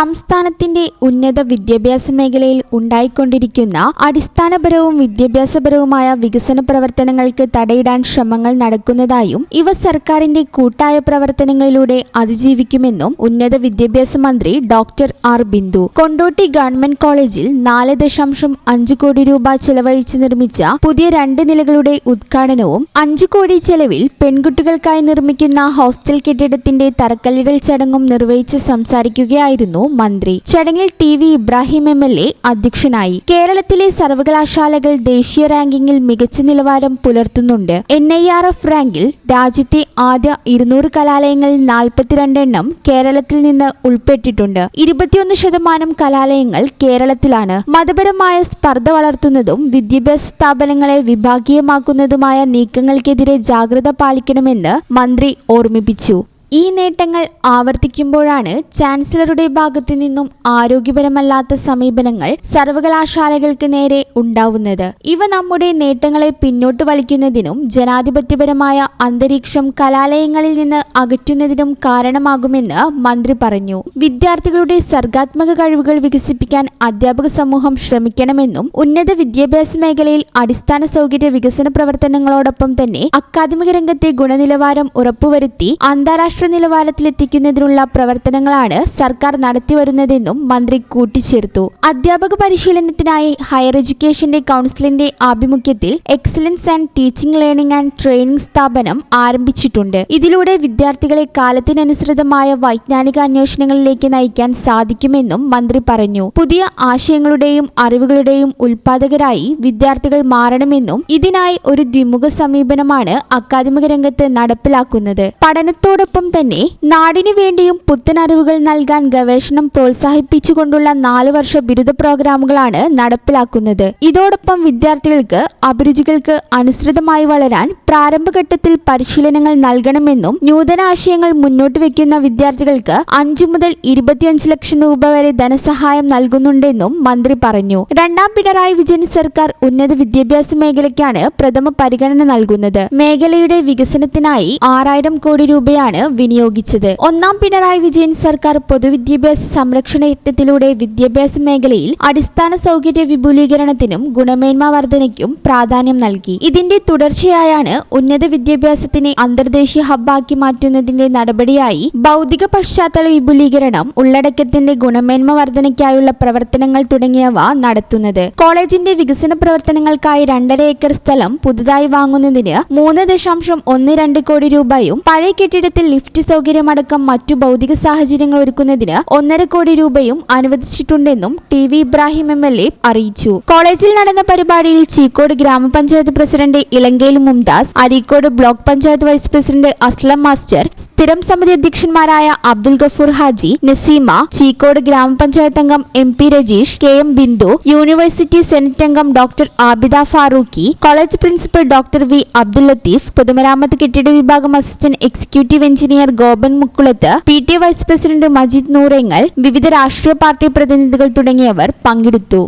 സംസ്ഥാനത്തിന്റെ ഉന്നത വിദ്യാഭ്യാസ മേഖലയിൽ ഉണ്ടായിക്കൊണ്ടിരിക്കുന്ന അടിസ്ഥാനപരവും വിദ്യാഭ്യാസപരവുമായ വികസന പ്രവർത്തനങ്ങൾക്ക് തടയിടാൻ ശ്രമങ്ങൾ നടക്കുന്നതായും ഇവ സർക്കാരിന്റെ കൂട്ടായ പ്രവർത്തനങ്ങളിലൂടെ അതിജീവിക്കുമെന്നും ഉന്നത വിദ്യാഭ്യാസ മന്ത്രി doctor R Bindu. Kondotty government കോളേജിൽ നാല് ദശാംശം അഞ്ച് കോടി രൂപ ചെലവഴിച്ച് നിർമ്മിച്ച പുതിയ രണ്ട് നിലകളുടെ ഉദ്ഘാടനവും അഞ്ചു കോടി ചെലവിൽ പെൺകുട്ടികൾക്കായി നിർമ്മിക്കുന്ന ഹോസ്റ്റൽ കെട്ടിടത്തിന്റെ തറക്കല്ലിടൽ ചടങ്ങും നിർവഹിച്ച് സംസാരിക്കുകയായിരുന്നു മന്ത്രി. ചടങ്ങിൽ T V Ibrahim M L A അധ്യക്ഷനായി. കേരളത്തിലെ സർവകലാശാലകൾ ദേശീയ റാങ്കിങ്ങിൽ മികച്ച നിലവാരം പുലർത്തുന്നുണ്ട്. എൻ ഐ ആർ എഫ് റാങ്കിൽ രാജ്യത്തെ ആദ്യ ഇരുന്നൂറ് കലാലയങ്ങളിൽ നാൽപ്പത്തിരണ്ടെണ്ണം കേരളത്തിൽ നിന്ന് ഉൾപ്പെട്ടിട്ടുണ്ട്. ഇരുപത്തിയൊന്ന് ശതമാനം കലാലയങ്ങൾ കേരളത്തിലാണ്. മതപരമായ സ്പർദ്ധ വളർത്തുന്നതും വിദ്യാഭ്യാസ സ്ഥാപനങ്ങളെ വിഭാഗീയമാക്കുന്നതുമായ നീക്കങ്ങൾക്കെതിരെ ജാഗ്രത പാലിക്കണമെന്ന് മന്ത്രി ഓർമ്മിപ്പിച്ചു. ഈ നേട്ടങ്ങൾ ആവർത്തിക്കുമ്പോഴാണ് ചാൻസലറുടെ ഭാഗത്തു നിന്നും ആരോഗ്യപരമല്ലാത്ത സമീപനങ്ങൾ സർവകലാശാലകൾക്ക് നേരെ ഉണ്ടാവുന്നത്. ഇവ നമ്മുടെ നേട്ടങ്ങളെ പിന്നോട്ട് വലിക്കുന്നതിനും ജനാധിപത്യപരമായ അന്തരീക്ഷം കലാലയങ്ങളിൽ നിന്ന് അകറ്റുന്നതിനും കാരണമാകുമെന്ന് മന്ത്രി പറഞ്ഞു. വിദ്യാർത്ഥികളുടെ സർഗാത്മക കഴിവുകൾ വികസിപ്പിക്കാൻ അധ്യാപക സമൂഹം ശ്രമിക്കണമെന്നും ഉന്നത വിദ്യാഭ്യാസ മേഖലയിൽ അടിസ്ഥാന സൗകര്യ വികസന പ്രവർത്തനങ്ങളോടൊപ്പം തന്നെ അക്കാദമിക രംഗത്തെ ഗുണനിലവാരം ഉറപ്പുവരുത്തി അന്താരാഷ്ട്ര നിലവാരത്തിലെത്തിക്കുന്നതിനുള്ള പ്രവർത്തനങ്ങളാണ് സർക്കാർ നടത്തിവരുന്നതെന്നും മന്ത്രി കൂട്ടിച്ചേർത്തു. അധ്യാപക പരിശീലനത്തിനായി ഹയർ എഡ്യൂക്കേഷന്റെ കൗൺസിലിന്റെ ആഭിമുഖ്യത്തിൽ excellence and teaching learning and training സ്ഥാപനം ആരംഭിച്ചിട്ടുണ്ട്. ഇതിലൂടെ വിദ്യാർത്ഥികളെ കാലത്തിനനുസൃതമായ വൈജ്ഞാനിക അന്വേഷണങ്ങളിലേക്ക് നയിക്കാൻ സാധിക്കുമെന്നും മന്ത്രി പറഞ്ഞു. പുതിയ ആശയങ്ങളുടെയും അറിവുകളുടെയും ഉൽപാദകരായി വിദ്യാർത്ഥികൾ മാറണമെന്നും ഇതിനായി ഒരു ദ്വിമുഖ സമീപനമാണ് അക്കാദമിക രംഗത്ത് നടപ്പിലാക്കുന്നത്. പഠനത്തോടൊപ്പം തന്നെ നാടിനു വേണ്ടിയും പുത്തൻ അറിവുകൾ നൽകാൻ ഗവേഷണം പ്രോത്സാഹിപ്പിച്ചുകൊണ്ടുള്ള നാല് വർഷ ബിരുദ പ്രോഗ്രാമുകളാണ് നടപ്പിലാക്കുന്നത്. ഇതോടൊപ്പം വിദ്യാർത്ഥികൾക്ക് അഭിരുചികൾക്ക് അനുസൃതമായി വളരാൻ പ്രാരംഭഘട്ടത്തിൽ പരിശീലനങ്ങൾ നൽകണമെന്നും നൂതനാശയങ്ങൾ മുന്നോട്ട് വെക്കുന്ന വിദ്യാർത്ഥികൾക്ക് അഞ്ചു മുതൽ ഇരുപത്തിയഞ്ച് ലക്ഷം രൂപ വരെ ധനസഹായം നൽകുന്നുണ്ടെന്നും മന്ത്രി പറഞ്ഞു. രണ്ടാം പിണറായി വിജയൻ സർക്കാർ ഉന്നത വിദ്യാഭ്യാസ മേഖലയ്ക്കാണ് പ്രഥമ പരിഗണന നൽകുന്നത്. മേഖലയുടെ വികസനത്തിനായി ആറായിരം കോടി രൂപയാണ് വിനിയോഗിച്ചത്. ഒന്നാം പിണറായി വിജയൻ സർക്കാർ പൊതുവിദ്യാഭ്യാസ സംരക്ഷണ യജ്ഞത്തിലൂടെ വിദ്യാഭ്യാസ മേഖലയിൽ അടിസ്ഥാന സൗകര്യ വിപുലീകരണത്തിനും ഗുണമേന്മ വർധനയ്ക്കും പ്രാധാന്യം നൽകി. ഇതിന്റെ തുടർച്ചയായാണ് ഉന്നത വിദ്യാഭ്യാസത്തിനെ അന്തർദേശീയ ഹബ്ബാക്കി മാറ്റുന്നതിന്റെ നടപടിയായി ഭൗതിക പശ്ചാത്തല വിപുലീകരണം ഉള്ളടക്കത്തിന്റെ ഗുണമേന്മ വർധനയ്ക്കായുള്ള പ്രവർത്തനങ്ങൾ തുടങ്ങിയവ നടത്തുന്നത്. കോളേജിന്റെ വികസന പ്രവർത്തനങ്ങൾക്കായി രണ്ടര ഏക്കർ സ്ഥലം പുതുതായി വാങ്ങുന്നതിന് മൂന്ന് ദശാംശം ഒന്ന് രണ്ട് കോടി രൂപയും പഴയ കെട്ടിടത്തിൽ ലിഫ്റ്റ് സൗകര്യമടക്കം മറ്റു ഭൗതിക സാഹചര്യങ്ങൾ ഒരുക്കുന്നതിന് ഒന്നര കോടി രൂപയും അനുവദിച്ചിട്ടുണ്ടെന്നും T V Ibrahim M L A അറിയിച്ചു. കോളേജിൽ നടന്ന പരിപാടിയിൽ Cheekode grama panchayat president Elankayil Mumthas Areekode block panchayat vice president Aslam master സ്ഥിരം സമിതി അധ്യക്ഷന്മാരായ അബ്ദുൽ ഗഫൂർ ഹാജി നസീമ ചീക്കോട് ഗ്രാമപഞ്ചായത്ത് അംഗം M P Rajeesh K M Bindu university senate അംഗം doctor Abida Farooqui college principal doctor V Abdul Latheef പൊതുമരാമത്ത് കെട്ടിട വിഭാഗം assistant executive engineer Gopan Mukkulath P T vice president Majeed Noorengal വിവിധ രാഷ്ട്രീയ പാർട്ടി പ്രതിനിധികൾ തുടങ്ങിയവർ പങ്കെടുത്തു.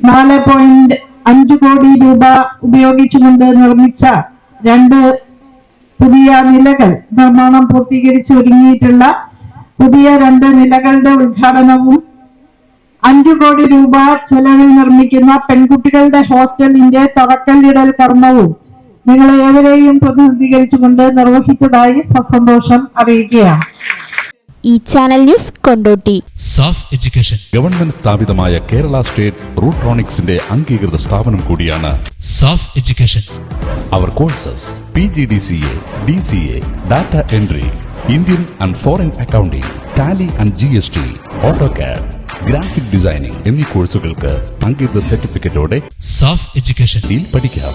നാല് പോയിന്റ് അഞ്ച് കോടി രൂപ ഉപയോഗിച്ചുകൊണ്ട് നിർമ്മിച്ച രണ്ട് പുതിയ നിലകൾ നിർമ്മാണം പൂർത്തീകരിച്ച് ഒരുങ്ങിയിട്ടുള്ള പുതിയ രണ്ട് നിലകളുടെ ഉദ്ഘാടനവും അഞ്ചു കോടി രൂപ ചെലവിൽ നിർമ്മിക്കുന്ന പെൺകുട്ടികളുടെ ഹോസ്റ്റലിന്റെ തറക്കല്ലിടൽ കർമ്മവും നിങ്ങളെ ഏവരെയും പ്രതിനിധീകരിച്ചുകൊണ്ട് നിർവഹിച്ചതായി സസന്തോഷം അറിയിക്കുകയാണ്. ഈ channel news Kondotty. Saaf education. Government സ്ഥാപിതമായ കേരള സ്റ്റേറ്റ് റൂട്രോണിക്സിന്റെ അംഗീകൃത സ്ഥാപനം കൂടിയാണ് SAFF education. Our courses P G D C A D C A data entry Indian and foreign accounting Tally and G S T auto CAD graphic designing എന്നീ കോഴ്സുകൾക്ക് അംഗീകൃത സർട്ടിഫിക്കറ്റോടെ SAFF education. പഠിക്കാം.